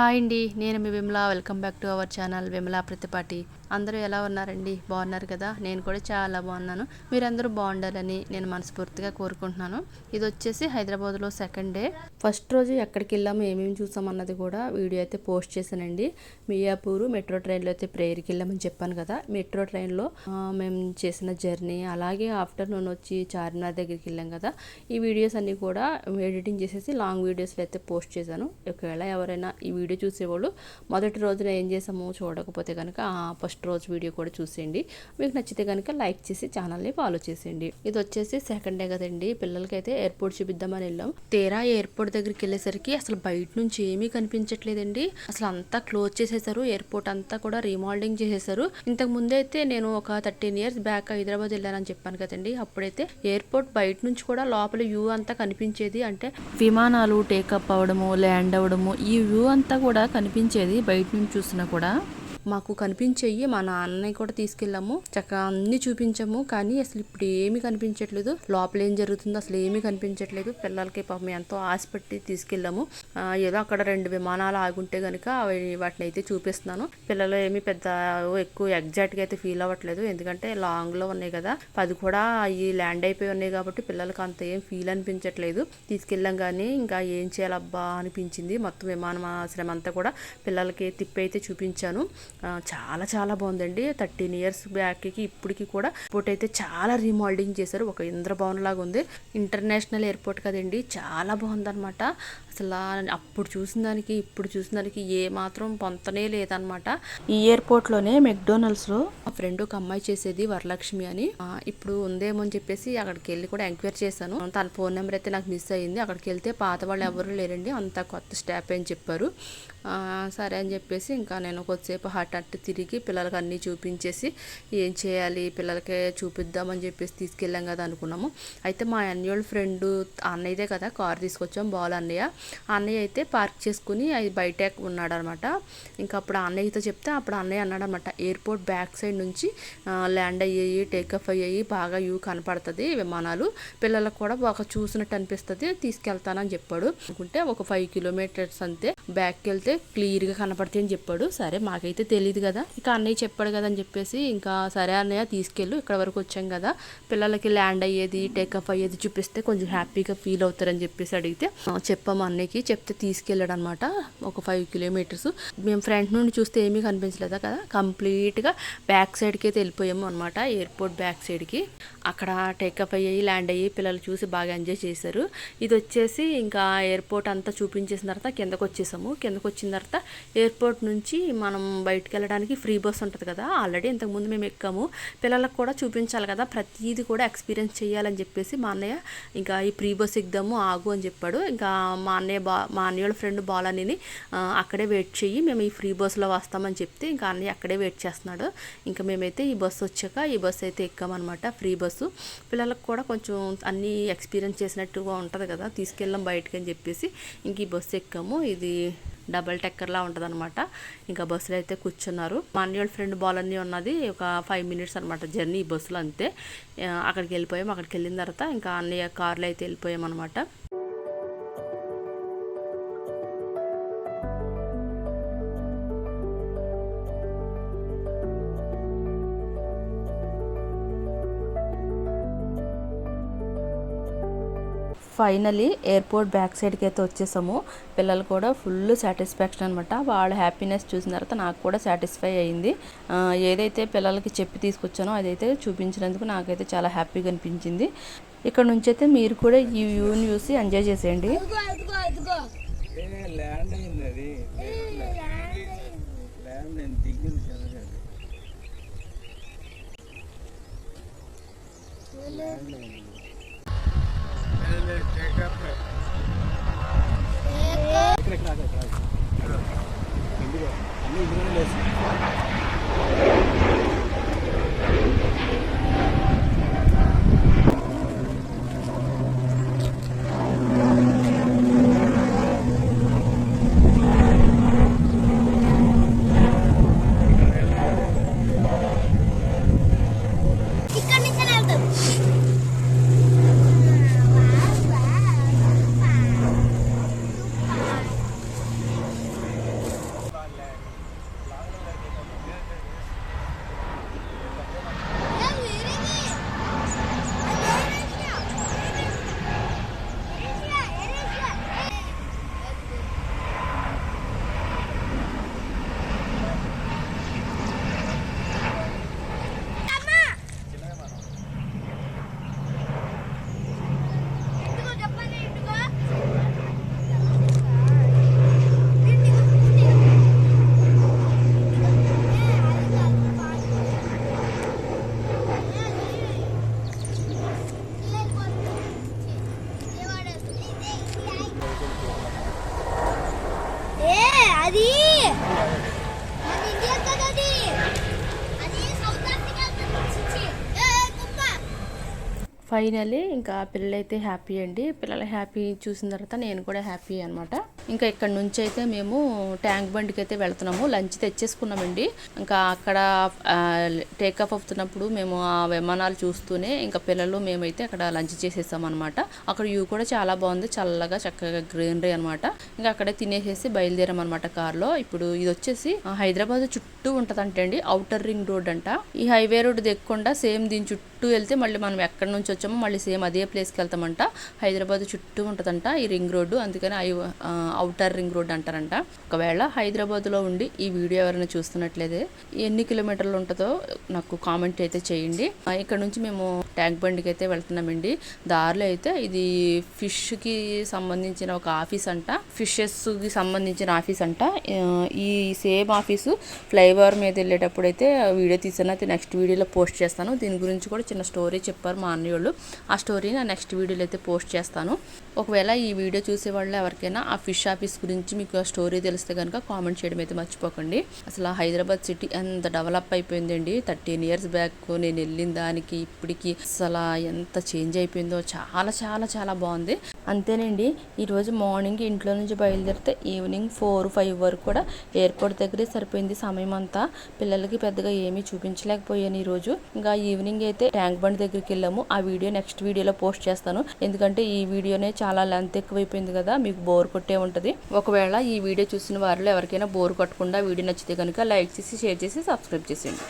Hi అండి నేను మీ Vimala welcome back to our channel Vimala Pratipati. అందరూ ఎలా ఉన్నారండి? బాగున్నారు కదా? నేను కూడా చాలా బాగున్నాను. మీరందరూ బాగుండాలని నేను మనస్ఫూర్తిగా కోరుకుంటున్నాను. ఇది వచ్చేసి హైదరాబాద్లో సెకండ్ డే. ఫస్ట్ రోజు ఎక్కడికి వెళ్ళాము ఏమేమి చూసామన్నది కూడా వీడియో అయితే పోస్ట్ చేశానండి. మియాపూర్ మెట్రో ట్రైన్లో అయితే ప్రేయర్కి వెళ్ళామని చెప్పాను కదా. మెట్రో ట్రైన్లో మేము చేసిన జర్నీ అలాగే ఆఫ్టర్నూన్ వచ్చి చార్మినార్ దగ్గరికి వెళ్ళాం కదా. ఈ వీడియోస్ అన్నీ కూడా ఎడిటింగ్ చేసేసి లాంగ్ వీడియోస్లో అయితే పోస్ట్ చేశాను. ఒకవేళ ఎవరైనా ఈ వీడియో చూసేవాళ్ళు మొదటి రోజున ఏం చేసామో చూడకపోతే కనుక ఫస్ట్ రోజు వీడియో కూడా చూసేయండి. మీకు నచ్చితే కనుక లైక్ చేసి ఛానల్ని ఫాలో చేసేయండి. ఇది వచ్చేసి సెకండ్ డే కదండి. పిల్లలకైతే ఎయిర్పోర్ట్ చూపిద్దామని వెళ్ళాం. తీరా ఎయిర్పోర్ట్ దగ్గరికి వెళ్ళేసరికి అసలు బయట నుంచి ఏమీ కనిపించట్లేదండి. అసలు అంతా క్లోజ్ చేసేసారు. ఎయిర్పోర్ట్ అంతా కూడా రీమోల్డింగ్ చేసేసారు. ఇంతకు ముందు అయితే నేను ఒక థర్టీన్ ఇయర్స్ బ్యాక్ హైదరాబాద్ వెళ్ళానని చెప్పాను కదండి. అప్పుడైతే ఎయిర్పోర్ట్ బయట నుంచి కూడా లోపల వ్యూ అంతా కనిపించేది. అంటే విమానాలు టేకప్ అవ్వడము ల్యాండ్ అవ్వడము ఈ వ్యూ అంతా కూడా కనిపించేది బయట నుంచి చూసినా కూడా. మాకు కనిపించేవి మా నాన్నని కూడా తీసుకెళ్ళాము. చక్కగా అన్ని చూపించాము. కానీ అసలు ఇప్పుడు ఏమీ కనిపించట్లేదు. లోపల ఏం జరుగుతుందో అసలు ఏమీ కనిపించట్లేదు. పిల్లలకి పాపం ఎంతో ఆశ పెట్టి తీసుకెళ్ళాము. ఏదో అక్కడ రెండు విమానాలు ఆగుంటే గనుక అవి వాటిని అయితే చూపిస్తున్నాను. పిల్లలు ఏమి పెద్ద ఎక్కువ ఎగ్జాక్ట్గా అయితే ఫీల్ అవ్వట్లేదు. ఎందుకంటే లాంగ్లో ఉన్నాయి కదా. అది కూడా అవి ల్యాండ్ అయిపోయి ఉన్నాయి కాబట్టి పిల్లలకి అంత ఏం ఫీల్ అనిపించట్లేదు. తీసుకెళ్ళాం కానీ ఇంకా ఏం చేయాలబ్బా అనిపించింది. మొత్తం విమానాశ్రయం అంతా కూడా పిల్లలకి తిప్పి అయితే చూపించాను. చాలా చాలా బాగుందండి. థర్టీన్ ఇయర్స్ బ్యాక్కి ఇప్పటికి కూడా ఎయిర్పోర్ట్ అయితే చాలా రీమోల్డింగ్ చేశారు. ఒక ఇంద్రభవన్ లాగా ఉంది. ఇంటర్నేషనల్ ఎయిర్పోర్ట్ కదండి. చాలా బాగుందన్నమాట. అసలు అప్పుడు చూసిన దానికి ఇప్పుడు చూసిన దానికి ఏ మాత్రం పొంతనే లేదనమాట. ఈ ఎయిర్పోర్ట్లోనే మెక్డోనల్డ్స్లో మా ఫ్రెండ్ ఒక అమ్మాయి చేసేది వరలక్ష్మి అని. ఇప్పుడు ఉందేమో అని చెప్పేసి అక్కడికి వెళ్ళి కూడా ఎంక్వైరీ చేశాను. తన ఫోన్ నెంబర్ అయితే నాకు మిస్ అయ్యింది అక్కడికి వెళ్తే పాత వాళ్ళు ఎవరు లేరండి. అంత కొత్త స్టాప్ అని చెప్పారు. సరే అని చెప్పేసి ఇంకా నేను కొద్దిసేపు హట్ అట్టు తిరిగి పిల్లలకి అన్నీ చూపించేసి ఏం చేయాలి పిల్లలకే చూపిద్దామని చెప్పేసి తీసుకెళ్ళాం కదా అనుకున్నాము. అయితే మా అన్నయ్య ఫ్రెండ్ అన్నయ్యదే కదా కార్ తీసుకొచ్చాం బాల్ అన్నయ్య. అన్నయ్య అయితే పార్క్ చేసుకుని అది బయట ఉన్నాడు అనమాట ఇంకా అప్పుడు అన్నయ్యతో చెప్తే అప్పుడు అన్నయ్య అన్నాడు అనమాట ఎయిర్పోర్ట్ బ్యాక్ సైడ్ నుంచి ల్యాండ్ అయ్యాయి టేకఫ్ అయ్యాయి బాగా వ్యూ కనపడుతుంది విమానాలు. పిల్లలకు కూడా ఒక చూసినట్టు అనిపిస్తుంది తీసుకెళ్తానని చెప్పాడు. అనుకుంటే ఒక ఫైవ్ కిలోమీటర్స్ అంతే బ్యాక్కి వెళ్తే క్లియర్గా కనపడతాయి అని చెప్పాడు. సరే మాకైతే తెలియదు కదా ఇక అన్నయ్య చెప్పాడు కదా అని చెప్పేసి ఇంకా సరే అన్నయ్య తీసుకెళ్ళు ఇక్కడ వరకు వచ్చాం కదా. పిల్లలకి ల్యాండ్ అయ్యేది టేకఫ్ అయ్యేది చూపిస్తే కొంచెం హ్యాపీగా ఫీల్ అవుతారని చెప్పేసి అడిగితే చెప్పాము అన్నయ్యకి చెప్తే తీసుకెళ్ళాడు అనమాట ఒక ఫైవ్ కిలోమీటర్స్ మేము ఫ్రంట్ నుండి చూస్తే ఏమీ కనిపించలేదు కదా కంప్లీట్గా బ్యాక్ సైడ్కి అయితే వెళ్ళిపోయాము అనమాట ఎయిర్పోర్ట్ బ్యాక్ సైడ్కి అక్కడ టేకప్ అయ్యి ల్యాండ్ అయ్యి పిల్లలు చూసి బాగా ఎంజాయ్ చేశారు. ఇది వచ్చేసి ఇంకా ఎయిర్పోర్ట్ అంతా చూపించేసిన తర్వాత కిందకు వచ్చేసాము. కిందకు వచ్చిన తర్వాత ఎయిర్పోర్ట్ నుంచి మనం బయటకు వెళ్ళడానికి ఫ్రీ బస్ ఉంటుంది కదా ఆల్రెడీ ఇంతకుముందు మేము ఎక్కాము. పిల్లలకు కూడా చూపించాలి కదా ప్రతిదీ కూడా ఎక్స్పీరియన్స్ చేయాలని చెప్పేసి మా అన్నయ్య ఇంకా ఈ ఫ్రీ బస్ ఎగ్దాము ఆగు అని చెప్పాడు. ఇంకా మా అన్నయ్య బా మా అన్నయ్య ఫ్రెండ్ బాలనిని అక్కడే వెయిట్ చెయ్యి మేము ఈ ఫ్రీ బస్సులో వస్తామని చెప్తే ఇంకా అన్నయ్య అక్కడే వెయిట్ చేస్తున్నాడు. ఇంకా మేమైతే ఈ బస్సు వచ్చాక ఈ బస్సు అయితే ఎక్కామన్నమాట ఫ్రీ బస్సు. పిల్లలకు కూడా కొంచెం అన్నీ ఎక్స్పీరియన్స్ చేసినట్టుగా ఉంటుంది కదా తీసుకెళ్ళాం బయటకి అని చెప్పేసి ఇంక ఈ బస్సు ఎక్కాము. ఇది డబల్ టెక్కర్లా ఉంటుంది అనమాట ఇంకా బస్సులో అయితే కూర్చున్నారు. మా అన్నయ్య ఫ్రెండ్ బాలన్నీ ఉన్నది ఒక ఫైవ్ మినిట్స్ అనమాట జర్నీ ఈ బస్సులో అంతే. అక్కడికి వెళ్ళిపోయాం అక్కడికి వెళ్ళిన తర్వాత ఇంకా అన్నయ్య కార్లో అయితే వెళ్ళిపోయాం అనమాట ఫైనలీ ఎయిర్పోర్ట్ బ్యాక్ సైడ్కి అయితే వచ్చేసాము. పిల్లలు కూడా ఫుల్ సాటిస్ఫాక్షన్ అనమాట వాళ్ళ హ్యాపీనెస్ చూసిన తర్వాత నాకు కూడా సాటిస్ఫై అయింది. ఏదైతే పిల్లలకి చెప్పి తీసుకొచ్చానో అదైతే చూపించినందుకు నాకైతే చాలా హ్యాపీగా అనిపించింది. ఇక్కడ నుంచి అయితే మీరు కూడా ఈ వ్యూని చూసి ఎంజాయ్ చేసేయండి. ఏ ల్యాండ్ అయింది అది ల్యాండ్ అయింది దిగింది జరగదు ల్యాండ్ అయింది టేకప్ ఇక్కడ ఇక్కడ ఇక్కడ ఇక్కడ ఇందులో అన్ని ఇందులోనే లేసి ఇక్కడ నుంచి వెళ్తాం అది. ఫైనల్లీ ఇంకా పిల్లలైతే హ్యాపీ అండి. పిల్లలు హ్యాపీ చూసిన తర్వాత నేను కూడా హ్యాపీ అనమాట ఇంకా ఇక్కడ నుంచి అయితే మేము ట్యాంక్ బండికి అయితే వెళ్తున్నాము. లంచ్ తెచ్చేసుకున్నామండి. ఇంకా అక్కడ టేక్ అవుతున్నప్పుడు మేము ఆ విమానాలు చూస్తూనే ఇంకా పిల్లలు మేమైతే అక్కడ లంచ్ చేసేసాం అనమాట అక్కడ వ్యూ కూడా చాలా బాగుంది. చల్లగా చక్కగా గ్రీనరీ అనమాట ఇంకా అక్కడే తినేసేసి బయలుదేరాం అనమాట కార్లో. ఇప్పుడు ఇది వచ్చేసి హైదరాబాద్ చుట్టూ ఉంటదంటే అండి అవుటర్ రింగ్ రోడ్ అంట. ఈ హైవే రోడ్ దిగకుండా సేమ్ దీని చుట్టూ వెళ్తే మళ్ళీ మనం ఎక్కడి నుంచి వచ్చామో మళ్ళీ సేమ్ అదే ప్లేస్కి వెళ్తామంట. హైదరాబాద్ చుట్టూ ఉంటుందంట ఈ రింగ్ రోడ్డు. అందుకని అవుటర్ రింగ్ రోడ్ అంటారంట. ఒకవేళ హైదరాబాద్లో ఉండి ఈ వీడియో ఎవరైనా చూస్తున్నట్లయితే ఎన్ని కిలోమీటర్లు ఉంటుందో నాకు కామెంట్ అయితే చేయండి. ఇక్కడ నుంచి మేము ట్యాంక్ బండికి అయితే వెళ్తున్నామండి. దారిలో అయితే ఇది ఫిష్కి సంబంధించిన ఒక ఆఫీస్ అంట. ఫిషెస్కి సంబంధించిన ఆఫీస్ అంట. ఈ సేమ్ ఆఫీసు ఫ్లైఓవర్ మీద వెళ్ళేటప్పుడు అయితే వీడియో తీసాను. అయితే నెక్స్ట్ వీడియోలో పోస్ట్ చేస్తాను. దీని గురించి కూడా చిన్న స్టోరీ చెప్పారు మా అన్నయ్య వాళ్ళు ఆ స్టోరీ నా నెక్స్ట్ వీడియోలో అయితే పోస్ట్ చేస్తాను. ఒకవేళ ఈ వీడియో చూసే వాళ్ళు ఎవరికైనా ఆ ఫిష్ ఆఫీస్ గురించి మీకు ఆ స్టోరీ తెలిస్తే కనుక కామెంట్ చేయడం అయితే మర్చిపోకండి. అసలు హైదరాబాద్ సిటీ ఎంత డెవలప్ అయిపోయిందండి. థర్టీన్ ఇయర్స్ బ్యాక్ నేను వెళ్ళిన దానికి ఇప్పటికి అసలు ఎంత చేంజ్ అయిపోయిందో చాలా చాలా చాలా బాగుంది. అంతేనండి ఈరోజు మార్నింగ్ ఇంట్లో నుంచి బయలుదేరితే ఈవినింగ్ ఫోర్ ఫైవ్ వరకు కూడా ఎయిర్పోర్ట్ దగ్గరే సరిపోయింది సమయం అంతా. పిల్లలకి పెద్దగా ఏమీ చూపించలేకపోయాను ఈరోజు ఇంకా ఈవినింగ్ అయితే ట్యాంక్ బండ్ దగ్గరికి వెళ్ళాము. ఆ వీడియో నెక్స్ట్ వీడియోలో పోస్ట్ చేస్తాను. ఎందుకంటే ఈ వీడియోనే చాలా లెంత్ ఎక్కువైపోయింది కదా మీకు బోర్ కొట్టే ఉంటుంది ఒకవేళ ఈ వీడియో చూసిన వారిలో ఎవరికైనా బోర్ కొట్టకుండా వీడియో నచ్చితే కనుక లైక్ చేసి షేర్ చేసి సబ్స్క్రైబ్ చేసేయండి.